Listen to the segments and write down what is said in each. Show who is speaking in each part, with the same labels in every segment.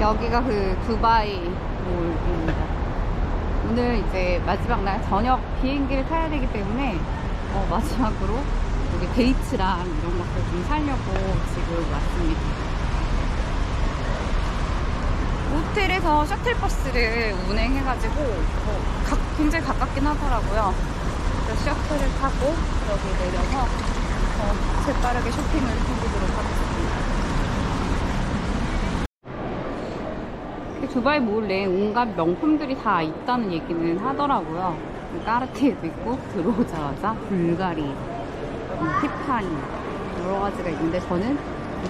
Speaker 1: 여기가 그 두바이 몰입니다. 오늘 이제 마지막 날 저녁 비행기를 타야 되기 때문에 어, 마지막으로 여기 데이트랑 이런 것들 좀 살려고 지금 왔습니다. 호텔에서 셔틀버스를 운행해가지고 어, 가- 굉장히 가깝긴 하더라고요. 그래서 셔틀을 타고 여기 내려서 어, 재빠르게 쇼핑을 해보도록 하겠습니다. 그 두바이 몰에 온갖 명품들이 다 있다는 얘기는 하더라고요. 그 까르티에도 있고 들어오자마자 불가리, 음, 티파니 여러 가지가 있는데 저는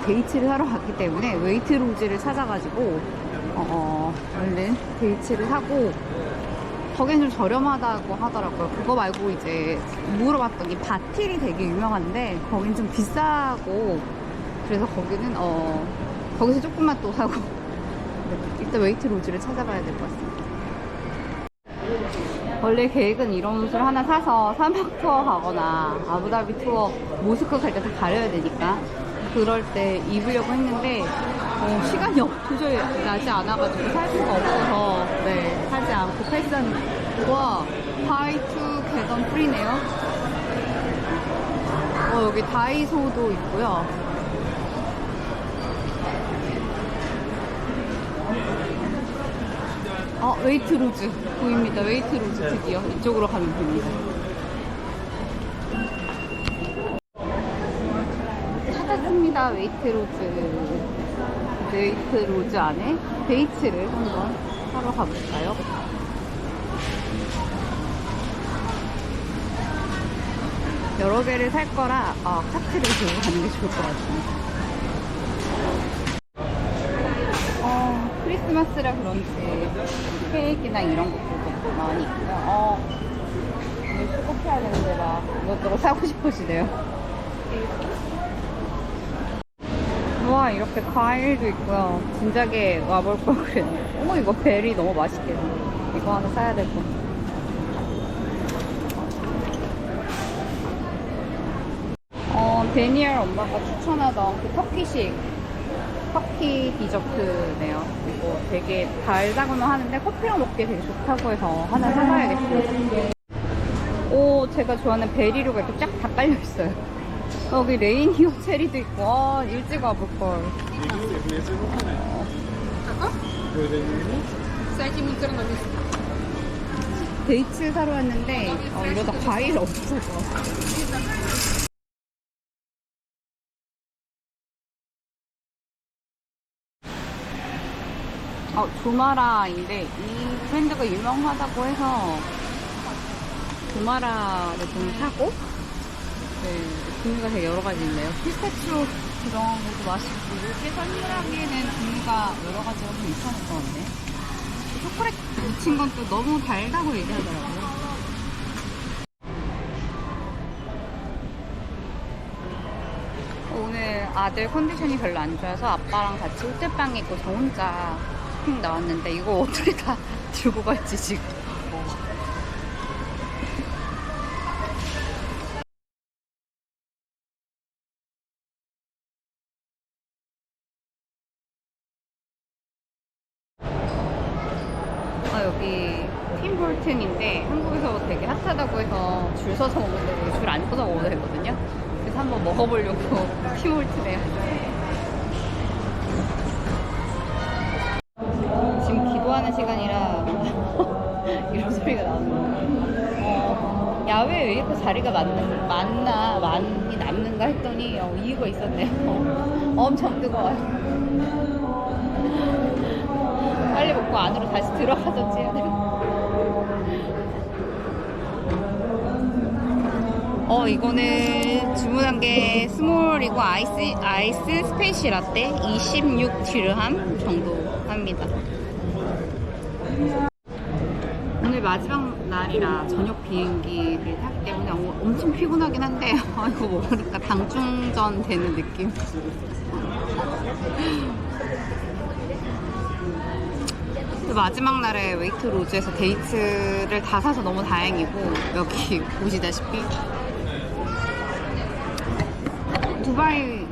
Speaker 1: 데이츠를 하러 갔기 때문에 웨이트로즈를 찾아가지고 어, 얼른 데이츠를 하고 거긴 좀 저렴하다고 하더라고요. 그거 말고 이제 물어봤더니 바틸이 되게 유명한데 거긴 좀 비싸고 그래서 거기는 어 거기서 조금만 또 사고 일단 웨이트 로즈를 찾아봐야 될 것 같습니다. 원래 계획은 이런 옷을 하나 사서 사막 투어 가거나 아부다비 투어 모스크 갈 때 다 가려야 되니까 그럴 때 입으려고 했는데 어, 시간이 없- 도저히 나지 않아가지고 살 수가 없어서 네 사지 않고 패스한 와 바이투 개던 프리네요. 어, 여기 다이소도 있고요. 어, 웨이트 로즈 보입니다. 웨이트 로즈 드디어 이쪽으로 가면 됩니다. 찾았습니다. 웨이트 로즈. 웨이트 로즈 안에 데이트를 한번 하러 가볼까요? 여러 개를 살 거라 어, 카트를 들고 가는 게 좋을 것 같습니다. 크리스마스라 그런지 케이크나 이런 것들도 많이 있고요. 어, 오늘 쇼핑해야 되는데 막 이것저것 사고 싶으시네요. 우와 이렇게 과일도 있고요. 진작에 와볼 걸 그랬네. 어머 이거 베리 너무 맛있겠네. 이거 하나 사야 될것 같아. 어, 데니엘 엄마가 추천하던 그 터키식 커피 디저트네요. 이거 되게 달다고는 하는데 커피랑 먹기에 되게 좋다고 해서 하나 사봐야겠어요. 오, 제가 좋아하는 베리류가 이렇게 쫙 다 깔려있어요. 여기 레인히어 체리도 있고, 아, 일찍 와볼걸. 데이트 사러 왔는데, 어, 이러다 과일 것 어, 조마라인데 이 브랜드가 유명하다고 해서 조마라를 좀 사고 네, 종류가 되게 여러 가지 있네요. 피스타치오 들어간 것도 맛있고 이렇게 선물하기에는 종류가 여러 가지가 좀것 같네. 초콜릿 묻힌 건 또 너무 달다고 얘기하더라고요. 오늘 아들 컨디션이 별로 안 좋아서 아빠랑 같이 호텔방 있고 저 혼자 쇼핑 나왔는데 이거 어떻게 다 들고 갈지 지금. 아 여기 팀볼튼인데 한국에서 되게 핫하다고 해서 줄 서서 먹는데 줄 안 서서 먹어도 되거든요. 그래서 한번 먹어보려고 팀볼튼에 기도하는 시간이라 이런 소리가 거예요. 어, 야외에 왜 이렇게 자리가 많는, 많나, 많이 남는가 했더니 어, 이유가 있었네요. 엄청 뜨거워요. 빨리 먹고 안으로 다시 들어가서 해야 돼요. 어, 이거는 주문한 게 스몰이고 아이스, 아이스 스페이시 라떼 26 디르함 정도 합니다. 오늘 마지막 날이라 저녁 비행기를 타기 때문에 어- 엄청 피곤하긴 한데 아, 이거 먹으니까 당충전 되는 느낌. 그 마지막 날에 웨이트 로즈에서 데이트를 다 사서 너무 다행이고 여기 보시다시피 두바이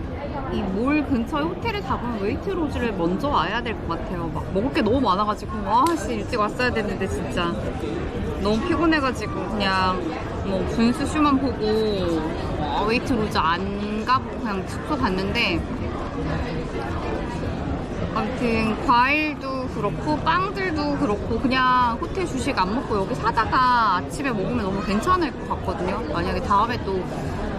Speaker 1: 이 몰 근처에 호텔을 잡으면 웨이트로즈를 먼저 와야 될 것 같아요. 막 먹을 게 너무 많아가지고 아씨 일찍 왔어야 됐는데 진짜 너무 피곤해가지고 그냥 뭐 분수쇼만 보고 어, 웨이트로즈 안 가보고 그냥 숙소 갔는데 아무튼 과일도 그렇고 빵들도 그렇고 그냥 호텔 주식 안 먹고 여기 사다가 아침에 먹으면 너무 괜찮을 것 같거든요. 만약에 다음에 또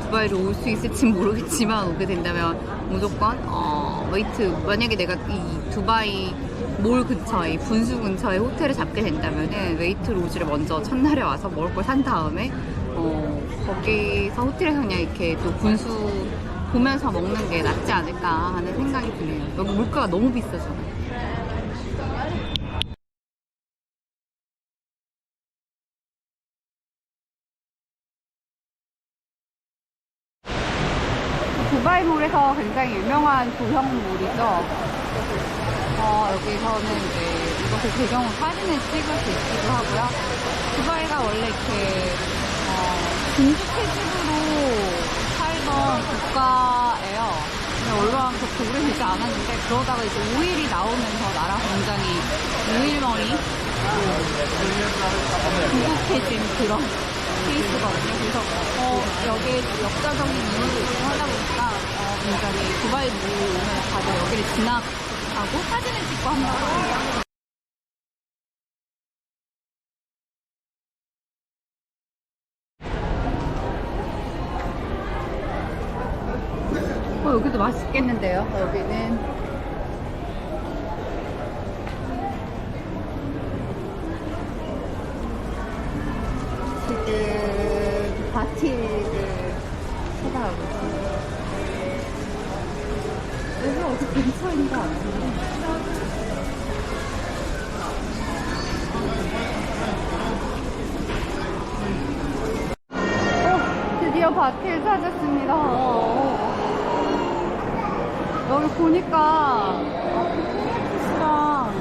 Speaker 1: 두바이로 올 수 있을진 모르겠지만 오게 된다면 무조건 어, 웨이트 만약에 내가 이 두바이 몰 근처에 이 분수 근처에 호텔을 잡게 된다면은 웨이트 로즈를 먼저 첫날에 와서 먹을 걸 산 다음에 어, 거기서 호텔에서 그냥 이렇게 또 분수 보면서 먹는 게 낫지 않을까 하는 생각이 드네요. 여기 물가가 너무 비싸잖아요. 두바이몰에서 굉장히 유명한 조형물이죠. 어, 여기서는 이제 이것을 배경으로 사진을 찍을 수 있기도 하고요. 두바이가 원래 이렇게 어, 군주체집으로 살던 국가예요. 근데 얼마 그렇게 오래되지 않았는데 그러다가 이제 오일이 나오면서 나라 굉장히 오일머리 중국해진 그런 케이스거든요. 그래서 어, 여기에 역사적인 이유도 있고 하다 보니까 어, 굉장히 두바이 오면 다들 여기를 지나가고 사진을 찍고 한다고. 어, 여기도 맛있겠는데요, 여기는. 바티를 찾았습니다. 어. 여기 보니까 피자랑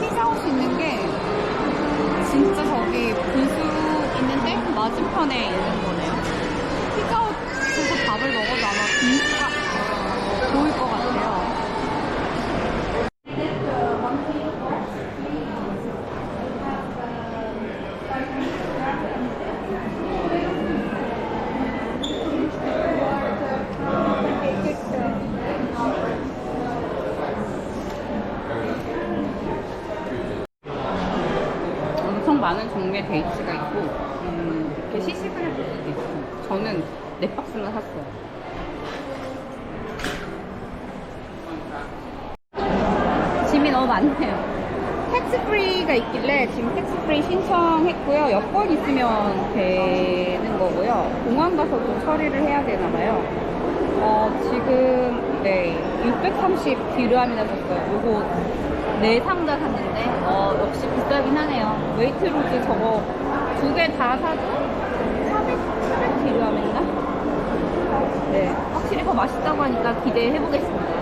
Speaker 1: 피자헛이 있는 게 진짜 저기 분수 있는데 맞은편에 있는 거네요. 피자헛에서 밥을 먹어도 아마 분수가 보일 것 같아요. 엄청 많은 종류의 데이트가 있고 음, 이렇게 시식을 해볼 수도 있고 저는 네 박스나 샀어요. 짐이 너무 많네요. 텍스 프리가 있길래 지금 텍스 프리 신청했고요. 여권 있으면 되는 거고요. 공항 가서도 처리를 해야 되나 봐요. 어, 지금 네, 630 디르함이나 샀어요. 요거 네 상자 샀는데 어, 역시 비싸긴 하네요. 웨이트로즈 저거 두 개 다 사도 400, 400 디르함인가? 네, 확실히 더 맛있다고 하니까 기대해 보겠습니다.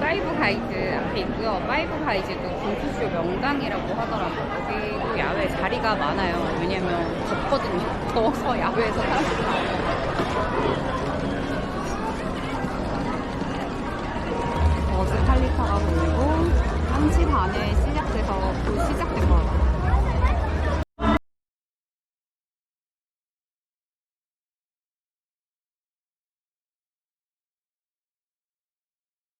Speaker 1: 파이브 가이드 앞에 있고요. 파이브 가이드도 분수쇼 명당이라고 하더라고요. 여기도 야외 자리가 많아요. 왜냐면 덥거든요. 더워서 야외에서 사람들이